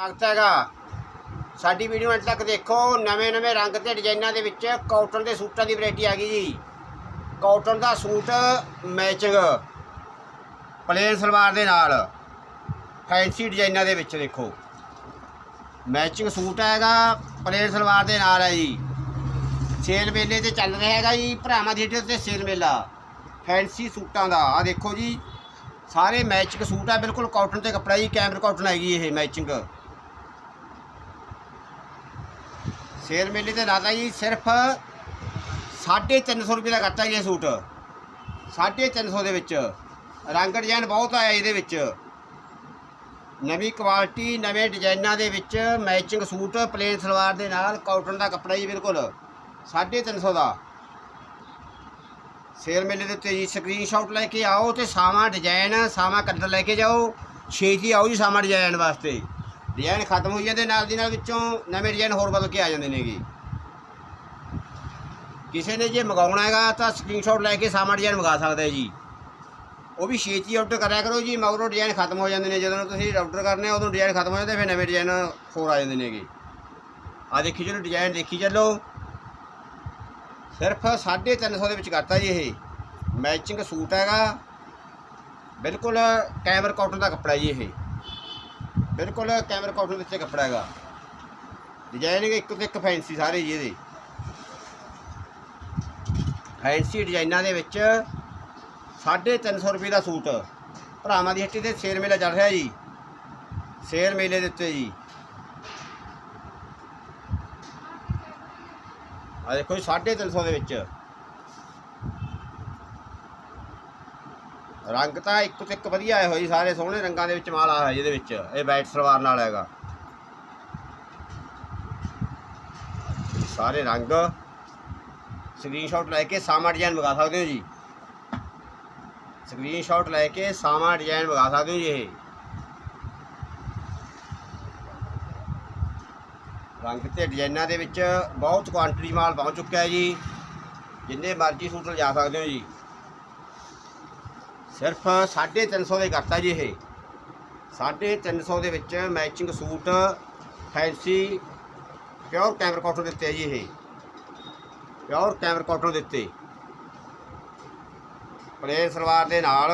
ਸਵਾਗਤ ਹੈਗਾ। ਸਾਡੀ ਵੀਡੀਓ ਅੰਤ ਤੱਕ ਦੇਖੋ, ਨਵੇਂ ਨਵੇਂ ਰੰਗ ਤੇ ਡਿਜ਼ਾਈਨਾਂ ਦੇ ਵਿੱਚ ਕਾਟਨ ਦੇ ਸੂਟਾਂ ਦੀ ਵੈਰਾਈਟੀ ਆ ਗਈ ਜੀ। ਕਾਟਨ ਦਾ ਸੂਟ ਮੈਚਿੰਗ ਪਲੇਨ ਸਲਵਾਰ ਦੇ ਨਾਲ ਫੈਂਸੀ ਡਿਜ਼ਾਈਨਾਂ ਦੇ ਵਿੱਚ ਦੇਖੋ। ਮੈਚਿੰਗ ਸੂਟ ਹੈਗਾ ਪਲੇਨ ਸਲਵਾਰ ਦੇ ਨਾਲ ਹੈ ਜੀ। ਸੇਲ ਮੇਲੇ ਤੇ ਚੱਲ ਰਿਹਾ ਹੈਗਾ ਜੀ, ਭਰਾਵਾਂ ਥੀਏਟਰ ਤੇ ਸੇਲ ਮੇਲਾ। ਫੈਂਸੀ ਸੂਟਾਂ ਦਾ ਆ ਦੇਖੋ ਜੀ। ਸਾਰੇ ਮੈਚਿੰਗ ਸੂਟ ਆ, ਬਿਲਕੁਲ ਕਾਟਨ ਤੇ ਕੱਪੜਾ ਜੀ ਕੈਮਰ ਕਾਟਨ ਹੈਗੀ ਇਹ ਮੈਚਿੰਗ ਸੇਲ ਮੇਲੇ ਤੇ ਲਾਤਾ ਜੀ ਸਿਰਫ 350 ਰੁਪਏ ਦਾ ਕਰਤਾ ਜੀ ਇਹ ਸੂਟ। 350 ਦੇ ਵਿੱਚ। ਰੰਗ ਡਿਜ਼ਾਈਨ ਬਹੁਤ ਆਇਆ ਇਹਦੇ ਵਿੱਚ। ਨਵੀਂ ਕੁਆਲਿਟੀ ਨਵੇਂ ਡਿਜ਼ਾਈਨਾਂ ਦੇ ਵਿੱਚ ਮੈਚਿੰਗ ਸੂਟ ਪਲੇਨ ਸਲਵਾਰ ਦੇ ਨਾਲ ਕਾਟਨ ਦਾ ਕੱਪੜਾ ਜੀ ਬਿਲਕੁਲ। 350 ਦਾ। ਸੇਲ ਮੇਲੇ ਦੇ ਉੱਤੇ ਜੀ ਸਕਰੀਨਸ਼ਾਟ ਲੈ ਕੇ ਆਓ ਤੇ ਸਾਵਾ ਡਿਜ਼ਾਈਨ ਸਾਵਾ ਕਲਰ ਲੈ ਕੇ ਜਾਓ। ਛੇਤੀ ਆਓ ਜੀ ਸਾਵਾ ਡਿਜ਼ਾਈਨ ਵਾਸਤੇ। ਡਿਜ਼ਾਈਨ ਖਤਮ ਹੋਈ ਜਾਂਦੇ ਨਾਲ ਦੀ ਨਾਲ ਵਿੱਚੋਂ ਨਵੇਂ ਡਿਜ਼ਾਈਨ ਹੋਰ ਬਦਲ ਕੇ ਆ ਜਾਂਦੇ ਨੇਗੇ। ਕਿਸੇ ਨੇ ਜੇ ਮੰਗਾਉਣਾ ਹੈਗਾ ਤਾਂ ਸਕਰੀਨਸ਼ਾਟ ਲੈ ਕੇ ਸਾਵਾ ਡਿਜ਼ਾਈਨ ਮੰਗਾ ਸਕਦਾ ਹੈ ਜੀ। ਉਹ ਵੀ ਛੇਤੀ ਆਰਡਰ ਕਰਿਆ ਕਰੋ ਜੀ, ਮਗਰੋਂ ਡਿਜ਼ਾਈਨ ਖਤਮ ਹੋ ਜਾਂਦੇ ਨੇ। ਜਦੋਂ ਤੁਸੀਂ ਆਰਡਰ ਕਰਨੇ ਉਦੋਂ ਡਿਜ਼ਾਈਨ ਖਤਮ ਹੋ ਜਾਂਦੇ, ਫਿਰ ਨਵੇਂ ਡਿਜ਼ਾਈਨ ਹੋਰ ਆ ਜਾਂਦੇ ਨੇਗੇ। ਆ ਦੇਖੀ ਚਲੋ, ਡਿਜ਼ਾਈਨ ਦੇਖੀ ਚੱਲੋ। ਸਿਰਫ 350 ਦੇ ਵਿੱਚ ਕਰਤਾ ਜੀ ਇਹ। ਮੈਚਿੰਗ ਸੂਟ ਹੈਗਾ। ਬਿਲਕੁਲ ਕੈਮਰ ਕਾਟਨ ਦਾ ਕੱਪੜਾ ਜੀ ਇਹ। ਬਿਲਕੁਲ ਕੈਮਰ ਕਾਟਨ ਦੇ ਕੱਪੜਾ ਹੈਗਾ। ਡਿਜ਼ਾਈਨ ਇੱਕ ਤੋਂ ਇੱਕ ਫੈਂਸੀ ਸਾਰੇ ਜੀ ਇਹਦੇ। ਫੈਂਸੀ ਡਿਜ਼ਾਈਨਾਂ ਦੇ ਵਿੱਚ 350 ਰੁਪਏ ਦਾ ਸੂਟ। ਭਰਾਵਾਂ ਦੀ ਹੱਟੀ ਤੇ ਸ਼ੇਰ ਮੇਲਾ ਚੱਲ ਰਿਹਾ ਜੀ। ਸ਼ੇਰ ਮੇਲੇ ਦੇ ਉੱਤੇ ਜੀ। ਆ ਦੇਖੋ ਜੀ 350 ਦੇ ਵਿੱਚ। ਰੰਗ ਤਾਂ ਇੱਕ ਤੋਂ ਇੱਕ ਵਧੀਆ ਆਏ ਹੋਏ ਜੀ ਸਾਰੇ ਸੋਹਣੇ ਰੰਗਾਂ ਦੇ ਵਿੱਚ ਮਾਲ ਆਇਆ ਜਿਹਦੇ ਵਿੱਚ। ਇਹ ਵਾਈਟ ਸਲਵਾਰ ਨਾਲ ਹੈਗਾ। ਸਾਰੇ ਰੰਗ। ਸਕਰੀਨਸ਼ਾਟ ਲੈ ਕੇ ਸਾਮਾ ਡਿਜ਼ਾਈਨ ਮੰਗਾ ਸਕਦੇ ਹੋ ਜੀ। ਸਕਰੀਨਸ਼ਾਟ ਲੈ ਕੇ ਸਾਮਾ ਡਿਜ਼ਾਈਨ ਮੰਗਾ ਸਕਦੇ ਹੋ ਜੀ ਇਹ। ਰੰਗ ਤੇ ਡਿਜ਼ਾਈਨਾਂ ਦੇ ਵਿੱਚ ਬਹੁਤ ਕੁਆਂਟੀਟੀ ਮਾਲ ਪਹੁੰਚ ਚੁੱਕਿਆ ਹੈ ਜੀ। ਜਿੰਨੇ ਮਰਜ਼ੀ ਸੂਟ ਲਿਜਾ ਸਕਦੇ ਹੋ ਜੀ। ਸਿਰਫ 350 ਦੇ ਕਰਤਾ ਜੀ ਇਹ। 350 ਦੇ ਵਿੱਚ ਮੈਚਿੰਗ ਸੂਟ ਫੈਂਸੀ ਪਿਓਰ ਕੈਮਰ ਕਾਟਨ ਦਿੱਤੇ ਆ ਜੀ ਇਹ। ਪਿਓਰ ਕੈਮਰ ਕਾਟਨ ਦਿੱਤੇ। ਪਲੇਨ ਸਲਵਾਰ ਦੇ ਨਾਲ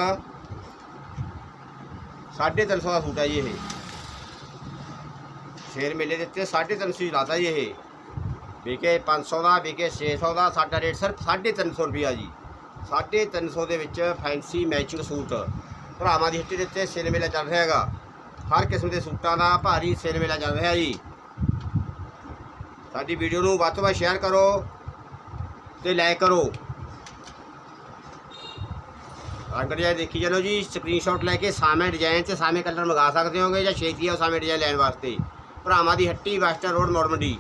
350 ਦਾ ਸੂਟ ਹੈ ਜੀ ਇਹ। ਸ਼ੇਰ ਮੇਲੇ ਦੇ ਉੱਤੇ 350 ਹੀ ਲਾਤਾ ਜੀ ਇਹ। ਵਿਕੇ 500 ਦਾ, ਵਿਕੇ 600 ਦਾ, ਸਾਡਾ ਰੇਟ ਸਿਰਫ 350 ਰੁਪਿਆ ਜੀ। 350 ਦੇ ਵਿੱਚ ਫੈਂਸੀ ਮੈਚਿੰਗ ਸੂਟ ਭਰਾਵਾਂ ਦੀ ਹੱਟੀ ਦੇ ਉੱਤੇ ਸੇਲ ਮੇਲਾ ਚੱਲ ਰਿਹਾ ਹੈਗਾ। ਹਰ ਕਿਸਮ ਦੇ ਸੂਟਾਂ ਦਾ ਭਾਰੀ ਸੇਲ ਮੇਲਾ ਚੱਲ ਰਿਹਾ ਜੀ। ਸਾਡੀ ਵੀਡੀਓ ਨੂੰ ਵੱਧ ਤੋਂ ਵੱਧ ਸ਼ੇਅਰ ਕਰੋ ਤੇ ਲਾਈਕ ਕਰੋ। ਰੰਗ ਡਿਜ਼ਾਈਨ ਦੇਖੀ ਚਲੋ ਜੀ ਸਕਰੀਨਸ਼ਾਟ ਲੈ ਕੇ ਸਾਵੇਂ ਡਿਜ਼ਾਈਨ ਤੇ ਸਾਵੇਂ ਕਲਰ ਮੰਗਾ ਸਕਦੇ ਹੋਗੇ ਜਾਂ ਛੇਤੀ ਆਓ ਸਾਵੇਂ ਡਿਜ਼ਾਈਨ ਲੈਣ ਵਾਸਤੇ। ਭਰਾਵਾਂ ਦੀ ਹੱਟੀ ਵੈਸਟਰਨ ਰੋਡ ਮੋੜ ਮੰਡੀ